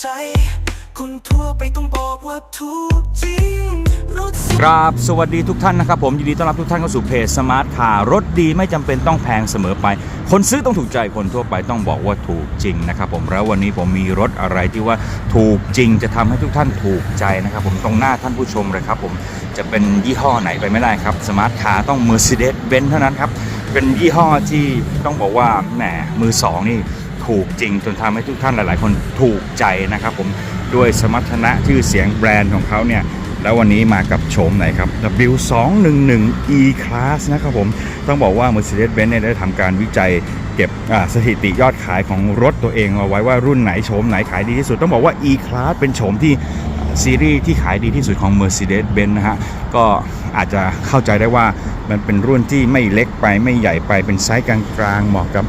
ใจคนทั่วไปต้องบอกว่าถูกจริงรถครับ สวัสดีทุกท่านนะครับ ผมยินดีต้อนรับทุกท่านเข้าสู่เพจสมาร์ทคารถดีไม่จำเป็นต้องแพงเสมอไป คนซื้อต้องถูกใจคนทั่วไปต้องบอกว่าถูกจริงนะครับผมแล้ววันนี้ผมมีรถอะไรที่ว่าถูกจริงจะทำให้ทุกท่านถูกใจนะครับผมตรงหน้าท่านผู้ชมเลยครับผมจะเป็นยี่ห้อไหนไปไม่ได้ครับสมาร์ทคาร์ต้อง Mercedes-Benz เท่านั้นครับเป็นยี่ห้อที่ต้องบอกว่าแหมมือสองนี่ ถูกจริง จนทำให้ทุกท่านหลาย ๆ คนถูกใจนะครับผมด้วยสมรรถนะชื่อเสียงแบรนด์ของเขาเนี่ยแล้ววันนี้มากับโฉมไหนครับ W211 E Class นะครับผม ต้องบอกว่า Mercedes-Benz ได้ทำการวิจัยเก็บสถิติยอดขายของรถตัวเองเอาไว้ว่ารุ่นไหนโฉมไหนขายดีที่สุด ต้องบอกว่า E Class เป็นโฉมที่ซีรีส์ที่ขายดีที่สุดของ Mercedes-Benz นะฮะ ก็อาจจะเข้าใจได้ว่ามันเป็นรุ่นที่ไม่เล็กไปไม่ใหญ่ไปเป็นไซส์กลางๆเหมาะกับ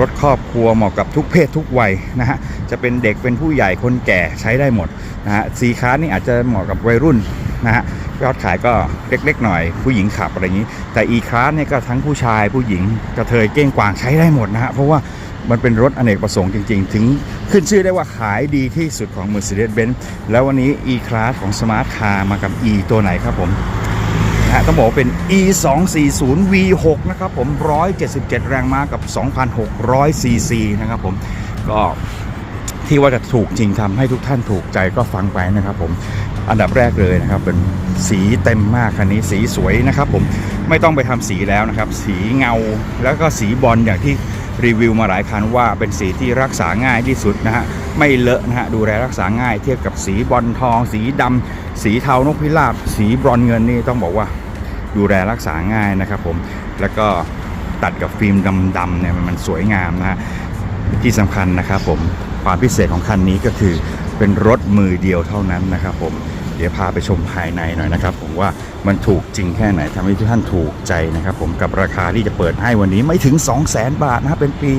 รถครอบครัวเหมาะกับทุกเพศทุกวัยนะฮะจะเป็นเด็กเป็นผู้ใหญ่คนแก่ใช้ได้หมดนะฮะซีคานี่อาจจะเหมาะกับวัยรุ่นนะฮะยอดขายก็เล็กๆหน่อยผู้หญิงขับอะไรอย่างนี้ แต่อีคาร์เนี่ยก็ทั้งผู้ชายผู้หญิงกระเทยเก้งกวางใช้ได้หมดนะฮะเพราะว่ามันเป็นรถอเนกประสงค์จริง ๆ ถึงขึ้นชื่อได้ว่าขายดีที่สุดของ Mercedes-Benz แล้ววันนี้ E-Class ของ Smart Car มากับ E ตัวไหนครับผม นะฮะต้องบอกว่าเป็น e 2 4 0 v 6นะครับผม 177 แรงม้ากับ 2,600 cc นะครับผมก็ที่ว่าจะถูกจริงทำให้ทุกท่านถูกใจก็ฟังไปนะครับผมอันดับแรกเลยนะครับเป็นสีเต็มมากคันนี้สีสวยนะครับผมไม่ต้องไปทำสีแล้วนะครับ สีเงาแล้วก็สีบอลอย่างที่รีวิวมาหลายคันว่าเป็นสีที่รักษาง่ายที่สุดนะฮะไม่เลอะนะฮะดูแลรักษาง่ายเทียบกับสีบอลทอง สีดำสีเทานกพิราบ สีบรอนเงินนี่ต้องบอกว่า ดูแลรักษาง่ายนะครับผมแล้วก็ตัดกับฟิล์มดำๆเนี่ยมันสวยงามนะฮะที่สำคัญนะครับผมความพิเศษของคันนี้ก็คือเป็นรถมือเดียวเท่านั้นนะครับผมเดี๋ยวพาไปชมภายในหน่อยนะครับ ผมว่ามันถูกจริงแค่ไหนทำให้ทุกท่านถูกใจนะครับ ผมกับราคาที่จะเปิดให้วันนี้ไม่ถึง 2 0 0 0 0 0 บาทนะครับเป็นปี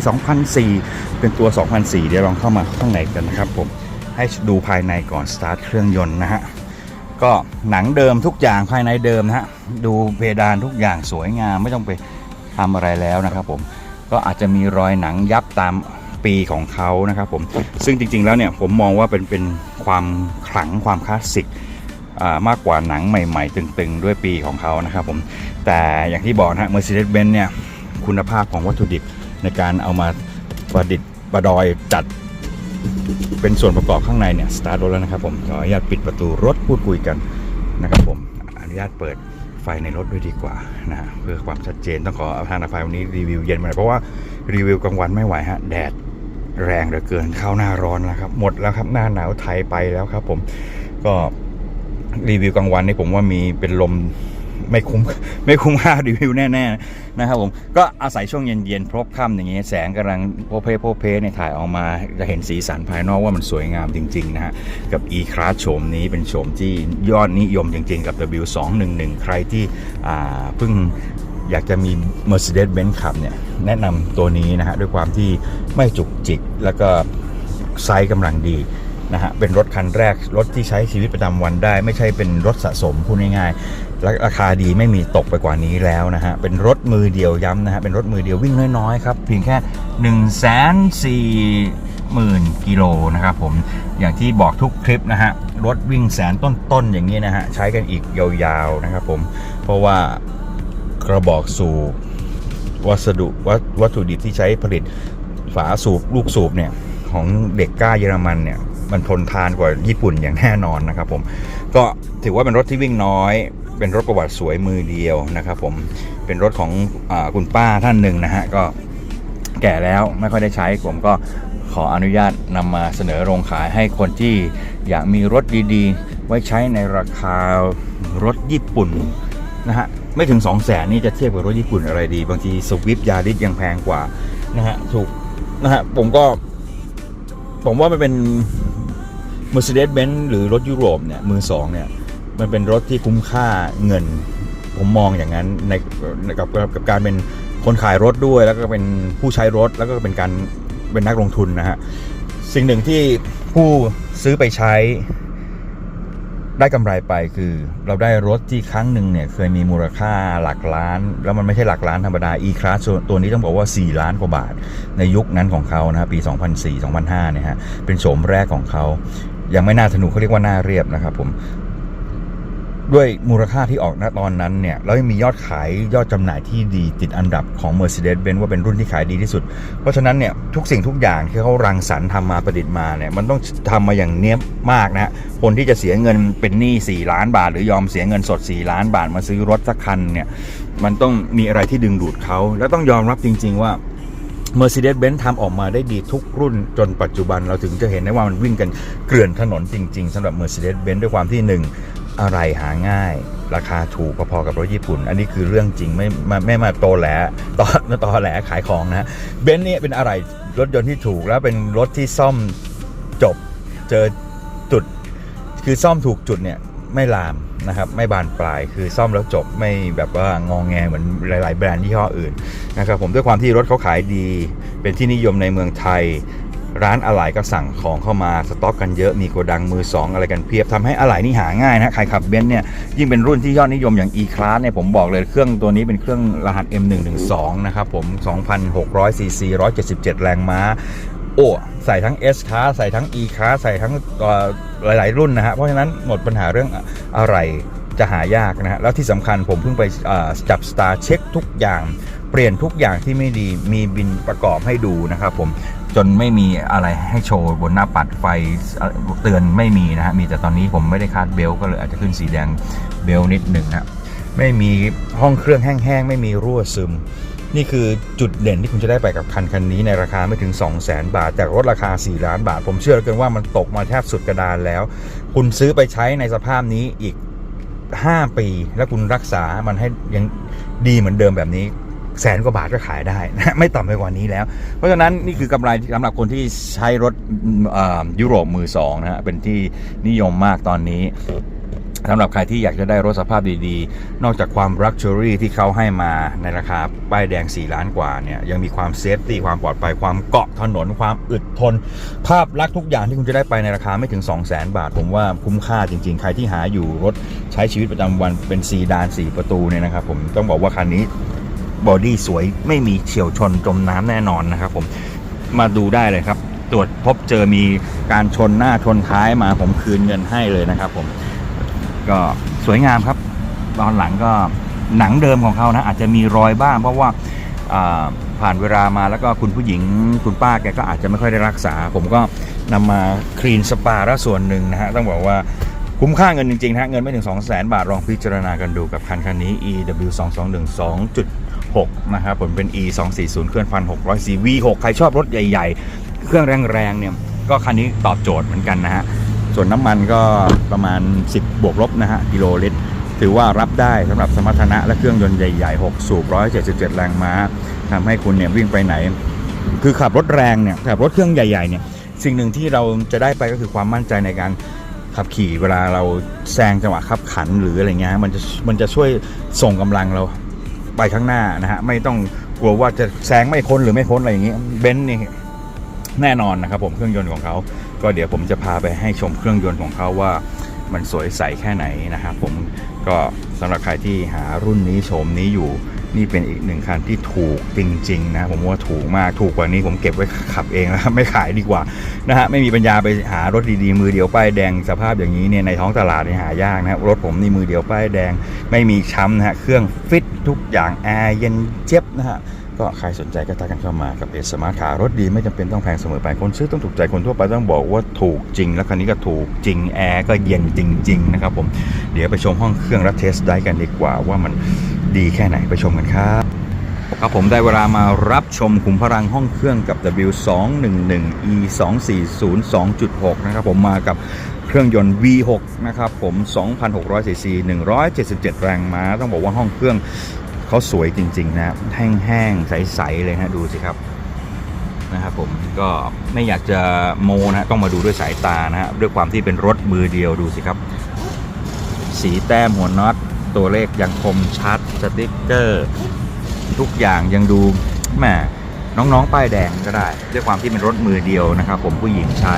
2004 เป็นตัว 2004 เดี๋ยวลองเข้ามาข้างในกันนะครับผมให้ดูภายในก่อนสตาร์ทเครื่องยนต์นะฮะ ก็หนังเดิมทุกอย่างภายในเดิมนะฮะดูเพดานทุกอย่างสวยงามไม่ต้องไปทำอะไรแล้วนะครับผมก็อาจจะมีรอยหนังยับตามปีของเขานะครับผมซึ่งจริงๆแล้วเนี่ยผมมองว่าเป็นเป็นความขลังความคลาสสิกมากกว่าหนังใหม่ ๆ ตึงๆ ด้วยปีของเขานะครับผมแต่อย่างที่บอกนะ Mercedes-Benz เนี่ยคุณภาพของวัตถุดิบในการเอามาประดิษฐ์ประดอยจัด เป็นส่วนประกอบข้างในเนี่ยสตาร์ทรถแล้วนะครับผมขออนุญาตปิดประตูรถพูดคุยกันนะครับผมอนุญาตเปิดไฟในรถด้วยดีกว่านะฮะเพื่อความชัดเจนต้องขออภัยนะไฟวันนี้รีวิวเย็นมาเพราะว่ารีวิวกลางวันไม่ไหวฮะแดดแรงเหลือเกินเข้าหน้าร้อนแล้วครับ หมดแล้วครับหน้าหนาวไทยไปแล้วครับ ผมก็รีวิวกลางวันนี่ผมว่ามีเป็นลม ไม่คุ้มไม่คุ้มค่ารีวิวแน่ๆนะครับผมก็อาศัยช่วงเย็นๆพรบค่ำอย่างเงี้ยแสงกำลังโพเพโพเพเนี่ยถ่ายออกมาจะเห็นสีสันภายนอกว่ามันสวยงามจริงๆนะฮะกับ e class โฉมนี้เป็นโฉมที่ยอดนิยมจริงๆกับ W211 ใครที่อ่าเพิ่งอยากจะมี Mercedes-Benz ขับเนี่ยแนะนำตัวนี้นะฮะด้วยความที่ไม่จุกจิกแล้วก็ไซส์กำลังดีนะฮะเป็นรถคันแรกรถที่ใช้ชีวิตประจำวันได้ ไม่ใช่เป็นรถสะสมพูดง่ายๆ ราคาดีไม่มีตกไปกว่านี้แล้วนะฮะ เป็นรถมือเดียวย้ำนะฮะ เป็นรถมือเดียววิ่งน้อยๆครับ เพียงแค่1นึ่งแสนสี่หมื่นกิโลนะครับผม อย่างที่บอกทุกคลิปนะฮะ รถวิ่งแสนต้นๆอย่างนี้นะฮะ ใช้กันอีกยาวๆนะครับผม เพราะว่ากระบอกสูบวัสดุวัตวัตถุดิบที่ใช้ผลิตฝาสูบลูกสูบเนี่ยของเด็กก้าเยอรมันเนี่ยมันทนทานกว่าญี่ปุ่นอย่างแน่นอนนะครับผม ก็ถือว่าเป็นรถที่วิ่งน้อย เป็นรถประวัติสวยมือเดียวนะครับ ผมเป็นรถของอคุณป้าท่านหนึ่งนะฮะก็แก่แล้วไม่ค่อยได้ใช้ผมก็ขออนุญาตนำมาเสนอโรงขายให้คนที่อยากมีรถดีๆ ไว้ใช้ในราคารถญี่ปุ่นนะฮะไม่ถึง 2 0 0แสนนี่จะเทียบกับรถญี่ปุ่นอะไรดี บางทีสวิฟยาริสยังแพงกว่านะฮะถูกนะฮะผมก็ ผมว่ามันเป็น Mercedes-Benz หรือรถยุโรปเนี่ยมือสองเนี่ย มันเป็นรถที่คุ้มค่าเงิน ผมมองอย่างนั้นในกับกับการเป็นคนขายรถด้วย แล้วก็เป็นผู้ใช้รถแล้วก็เป็นการเป็นนักลงทุนนะฮะสิ่งหนึ่งที่ผู้ซื้อไปใช้ได้กำไรไปคือเราได้รถที่ครั้งหนึ่งเนี่ยเคยมีมูลค่าหลักล้าน แล้วมันไม่ใช่หลักล้านธรรมดา e-class ตัวนี้ต้องบอกว่า 4 ล้านกว่าบาท ในยุคนั้นของเขานะฮะปี 2004 2005เนี่ยฮะเป็นโฉมแรกของเขายังไม่น่าสนุกเขาเรียกว่าน่าเรียบนะครับผม ด้วยมูลค่าที่ออกณตอนนั้นเนี่ยแล้วยังมียอดขายยอดจำหน่ายที่ดีติดอันดับของ Mercedes-Benz ว่าเป็นรุ่นที่ขายดีที่สุด เพราะฉะนั้นเนี่ยทุกสิ่งทุกอย่างที่เขารังสรรค์ทำมาประดิษฐ์มาเนี่ยมันต้องทำมาอย่างเนี้ยบมากนะฮะคนที่จะเสียเงินเป็นหนี้4ล้านบาท หรือยอมเสียเงินสด 4 ล้านบาทมาซื้อรถสักคันเนี่ยมันต้องมีอะไรที่ดึงดูดเขาแล้วต้องยอมรับจริง ๆ ว่า Mercedes-Benz ทำออกมาได้ดีทุกรุ่นจนปัจจุบันเราถึงจะเห็นได้ว่ามันวิ่งกันเกลื่อนถนนจริง ๆสำหรับ Mercedes-Benz ด้วยความที่1 อะไรหาง่าย ราคาถูกพอๆกับรถญี่ปุ่น อันนี้คือเรื่องจริงไม่ไม่ไม่มาโตแหลตอตอแหลขายของนะเบนซ์เนี่ยเป็นอะไรรถยนต์ที่ถูกแล้วเป็นรถที่ซ่อมจบเจอจุด คือซ่อมถูกจุดเนี่ยไม่ลามนะครับไม่บานปลายคือซ่อมแล้วจบไม่แบบว่างองแงเหมือนหลาย ๆ แบรนด์ยี่ห้ออื่นนะครับผมด้วยความที่รถเขาขายดี เป็นที่นิยมในเมืองไทย ร้านอะไหล่ก็สั่งของเข้ามาสต็อกกันเยอะมีโกดังมือ 2 อะไรกันเพียบทำให้อะไหล่นี่หาง่ายนะใครขับเบนซ์เนี่ยยิ่งเป็นรุ่นที่ยอดนิยมอย่าง e-class เนี่ยผมบอกเลยเครื่องตัวนี้เป็นเครื่องรหัส M112 นะครับผม 2,600 cc 177 แรงม้าโอ้ใส่ทั้ง S class ใส่ทั้ง E class ใส่ทั้งต่อหลาย ๆ รุ่นนะฮะเพราะฉะนั้นหมดปัญหาเรื่องอะไรจะหายากนะฮะแล้วที่สำคัญผมเพิ่งไปจับ Star เช็คทุกอย่าง เปลี่ยนทุกอย่างที่ไม่ดีมีบินประกอบให้ดูนะครับผมจนไม่มีอะไรให้โชว์บนหน้าปัดไฟเตือนไม่มีนะฮะมีแต่ตอนนี้ผมไม่ได้คาดเบลก็เลยอาจจะขึ้นสีแดงเบลนิดหนึ่งนะไม่มีห้องเครื่องแห้งๆ ไม่มีรั่วซึม นี่คือจุดเด่นที่คุณจะได้ไปกับคันคันนี้ในราคาไม่ถึง 2 0 0 0 0 0 บาทจากรถราคา 4 ล้านบาท ผมเชื่อเหลือเกินว่ามันตกมาแทบสุดกระดานแล้ว คุณซื้อไปใช้ในสภาพนี้อีก 5 ปี แล้วคุณรักษามันให้ยังดีเหมือนเดิมแบบนี้ แสนกว่าบาทก็ขายได้นะไม่ต่ำไปกว่านี้แล้ว เพราะฉะนั้นนี่คือกำไรสำหรับคนที่ใช้รถยุโรปมือสองนะฮะเป็นที่นิยมมากตอนนี้สำหรับใครที่อยากจะได้รถสภาพดีๆ นอกจากความรักชัวรี่ที่เขาให้มาในราคาป้ายแดง 4 ล้านกว่าเนี่ยยังมีความเซฟตี้ความปลอดภัยความเกาะถนน ความอึดทน ภาพลักษณ์ทุกอย่างที่คุณจะได้ไปในราคาไม่ถึง 2 0 0 0 0 0บาท ผมว่าคุ้มค่าจริงๆ ใครที่หาอยู่รถใช้ชีวิตประจำวันเป็นซีดาน 4 ประตูเนี่ยนะครับผมต้องบอกว่าคันนี้ บอดี้สวยไม่มีเฉียวชนจมน้ำแน่นอนนะครับผมมาดูได้เลยครับ ตรวจพบเจอมีการชนหน้าชนท้ายมาผมคืนเงินให้เลยนะครับ ผมก็สวยงามครับ ตอนหลังก็หนังเดิมของเขานะ อาจจะมีรอยบ้างเพราะว่าผ่านเวลามาแล้วก็คุณผู้หญิงคุณป้าแกก็อาจจะไม่ค่อยได้รักษา ผมก็นำมาคลีนสปาล้วส่วนหนึ่งนะฮะต้องบอกว่าคุ้มค่าเงินจริงๆนะฮะเงินไม่ถึง 2 0 0 0 0 0 บาทลองพิจารณากันดูกับคันคันนี้ EW 2 2 1 6นะครับผมเป็น E 2 4 0เครื่องพันหกร้อย V6 ใครชอบรถใหญ่ๆ เครื่องแรงๆเนี่ยก็คันนี้ตอบโจทย์เหมือนกันนะฮะส่วนน้ำมันก็ประมาณ 10 บวกลบนะฮะกิโลลิตร ถือว่ารับได้สำหรับสมรรถนะและเครื่องยนต์ใหญ่ๆ 6 สูบ 177 แรงม้าทำให้คุณเนี่ยวิ่งไปไหน คือขับรถแรงเนี่ยขับรถเครื่องใหญ่ๆเนี่ยสิ่งหนึ่งที่เราจะได้ไปก็คือความมั่นใจในการขับขี่เวลาเราแซงจังหวะขับขันหรืออะไรเงี้ยมันจะมันจะช่วยส่งกำลังเรา ไปข้างหน้านะฮะไม่ต้องกลัวว่าจะแซงไม่พ้นหรือไม่พ้นอะไรอย่างงี้เบนซ์นี่แน่นอนนะครับผมเครื่องยนต์ของเขาก็เดี๋ยวผมจะพาไปให้ชมเครื่องยนต์ของเขาว่ามันสวยใสแค่ไหนนะครับผมก็สำหรับใครที่หารุ่นนี้โฉมนี้อยู่ นี่เป็นอีกหนึ่งคันที่ถูกจริง ๆ นะผมว่าถูกมากถูกกว่านี้ผมเก็บไว้ขับเองแล้วไม่ขายดีกว่านะฮะไม่มีปัญญาไปหารถดีๆ มือเดียวป้ายแดงสภาพอย่างนี้เนี่ยในท้องตลาดเนี่ยหายากนะครับรถผมนี่มือเดียวป้ายแดง ไม่มีช้ำนะฮะเครื่องฟิตทุกอย่างแอร์เย็นเจี๊ยบนะฮะ ก็ใครสนใจก็ทักกันเข้ามากับเอสมาร์ทขารถดีไม่จำเป็นต้องแพงเสมอไปคนซื้อต้องถูกใจคนทั่วไปต้องบอกว่าถูกจริง แล้วคันนี้ก็ถูกจริงแอร์ก็เย็นจริง ๆ นะครับผมเดี๋ยวไปชมห้องเครื่องและเทสได้กันดีกว่าว่ามันดีแค่ไหนไปชมกันครับครับผมได้เวลามารับชมขุมพลังห้องเครื่องกับ W211 E 240 2.6นะครับผมมากับเครื่องยนต์ V6 นะครับผม 2,600 cc 177 แรงม้า ต้องบอกว่าห้องเครื่อง เขาสวยจริงๆนะแห้งๆใสๆเลยฮะดูสิครับนะครับผมก็ไม่อยากจะโมนะต้องมาดูด้วยสายตานะฮะด้วยความที่เป็นรถมือเดียวดูสิครับ สีแต้มหัวน็อตตัวเลขยังคมชัดสติ๊กเกอร์ ทุกอย่างยังดูแหมน้องๆป้ายแดงก็ได้ ด้วยความที่เป็นรถมือเดียวนะครับผมผู้หญิงใช้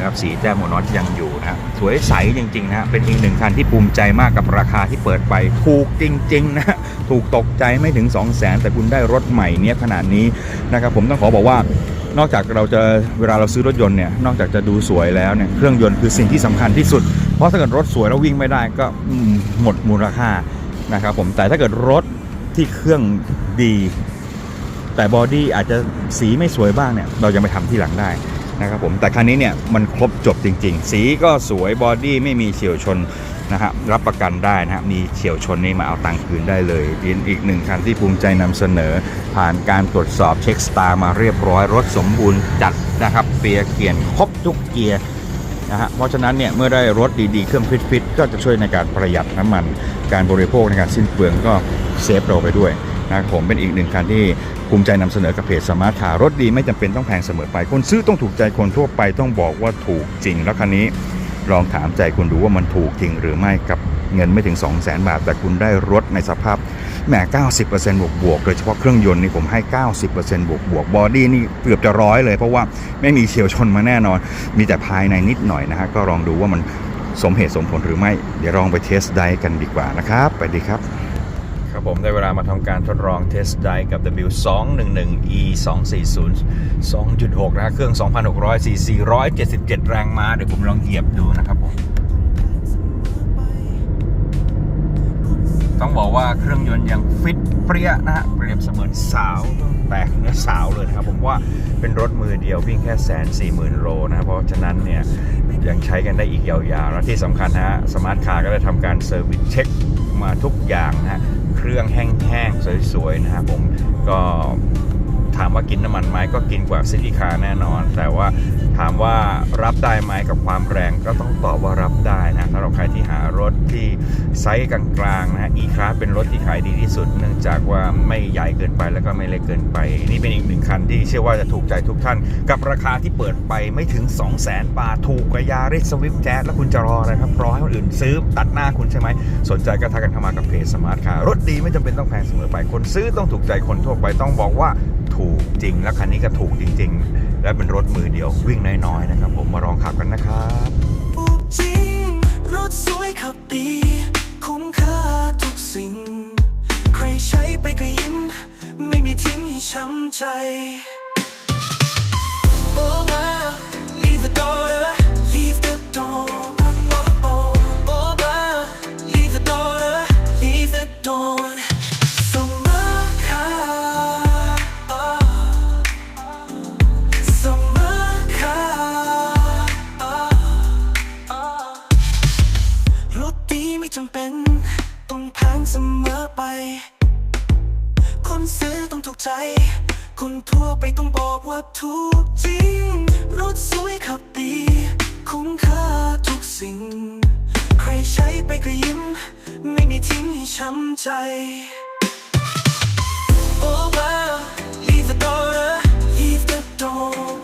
นะครับสีแต้มหัวน็อตยังอยู่นะสวยใสจริงๆนะเป็นอีกหนึ่งคันที่ภูมิใจมากกับราคาที่เปิดไปถูกจริงๆนะถูกตกใจไม่ถึง 2 0 0แสนแต่คุณได้รถใหม่เนี้ยขนาดนี้นะครับผมต้องขอบอกว่านอกจากเราจะเวลาเราซื้อรถยนต์เนี่ยนอกจากจะดูสวยแล้วเนี่ยเครื่องยนต์คือสิ่งที่สำคัญที่สุด เพราะถ้าเกิดรถสวยแล้ววิ่งไม่ได้ก็หมดมูลค่านะครับผมแต่ถ้าเกิดรถที่เครื่องดี แต่บอดี้อาจจะสีไม่สวยบ้างเนี่ยเรายังไปทำที่หลังได้ นะครับผมแต่คันนี้เนี่ยมันครบจบจริง ๆ สีก็สวยบอดี้ไม่มีเฉียวชนนะฮะรับประกันได้นะฮะมีเฉียวชนนี่มาเอาตังค์คืนได้เลยเป็นอีกหนึ่งคันที่ภูมิใจนำเสนอ ผ่านการตรวจสอบเช็คสตาร์มาเรียบร้อยรถสมบูรณ์จัดนะครับเปียเกียร์ครบทุกเกียร์นะฮะเพราะฉะนั้นเนี่ยเมื่อได้รถดีๆ เครื่องฟิตๆก็จะช่วยในการประหยัดน้ำมัน การบริโภคในการสิ้นเปลืองก็เซฟเราไปด้วยนะครับผมเป็นอีกหนึ่งคันที่ ภูมิใจนำเสนอกับเพจสมาร์ทคาร์รถดีไม่จำเป็นต้องแพงเสมอไป คนซื้อต้องถูกใจคนทั่วไปต้องบอกว่าถูกจริง แล้วคันนี้ลองถามใจคุณดูว่ามันถูกจริงหรือไม่กับเงินไม่ถึง 2 0 0 0 0 0บาท แต่คุณได้รถในสภาพแหม90%บวกบวกๆโดยเฉพาะเครื่องยนต์นี่ผมให้ 90%บวกบวกบอดี้นี่เกือบจะร้อยเลย เพราะว่าไม่มีเฉียวชนมาแน่นอน มีแต่ภายในนิดหน่อยนะฮะก็ลองดูว่ามันสมเหตุสมผลหรือไม่ เดี๋ยวลองไปเทสไดกันดีกว่านะครับ ไปดีครับ ครับผมได้เวลามาทำการทดลองเทสไดกับ W211 E 240 2.6 นะเครื่อง 2,600 cc 177 แรงม้า เดี๋ยวผมลองเหยียบดูนะครับผม ต้องบอกว่าเครื่องยนต์ยังฟิตเปรี้ยนะฮะ เปรียบเสมือนสาวแตกเนื้อสาวเลยนะครับ ผมว่าเป็นรถมือเดียววิ่งแค่แสนสี่หมื่นโลนะ เพราะฉะนั้นเนี่ยยังใช้กันได้อีกยาวๆ และที่สำคัญฮะสมาร์ทคาร์ก็ได้ทำการเซอร์วิสเช็คมาทุกอย่างนะฮะ เครื่องแห้งๆ สวยๆนะครับผมก็ ถามว่ากินน้ำมันไหมก็กินกว่าซิตี้คารแน่นอน แต่ว่าถามว่ารับได้ไหมกับความแรงก็ต้องตอบว่ารับได้นะสำหรับใครที่หารถที่ไซส์กลางๆนะฮะ e-class เป็นรถที่ขายดีที่สุด เนื่องจากว่าไม่ใหญ่เกินไปแล้วก็ไม่เล็กเกินไป นี่เป็นอีกหนึ่งคันที่เชื่อว่าจะถูกใจทุกท่าน กับราคาที่เปิดไปไม่ถึง 2 0 0 0 0 0บาทถูกกว่ายาริสสวิฟแจ๊สแล้วคุณจะรออะไรครับรอให้คนอื่นซื้อตัดหน้าคุณใช่ไหมสนใจก็ทักกันเข้ามากับเพจสมาร์ทคาร์รถดีไม่จำเป็นต้องแพงเสมอไปคนซื้อต้องถูกใจคนทั่วไปต้องบอกว่า ถูกจริง และคันนี้ก็ถูกจริง ๆ และเป็นรถมือเดียววิ่งน้อยๆนะครับ ผมมาลองขับกันนะครับถูกจริง รถสวยขับดี คุ้มค่าทุกสิ่ง ใครใช้ไปก็ยิ้ม ไม่มีทิ้งให้ช้ำใจ ถูกใจ คนทั่วไปต้องบอกว่าถูกจริง รถสวยขับดี คุ้มค่าทุกสิ่ง ใครใช้ไปก็ยิ้ม ไม่มีทิ้งให้ช้ำใจ Oh wow, leave the door, leave the door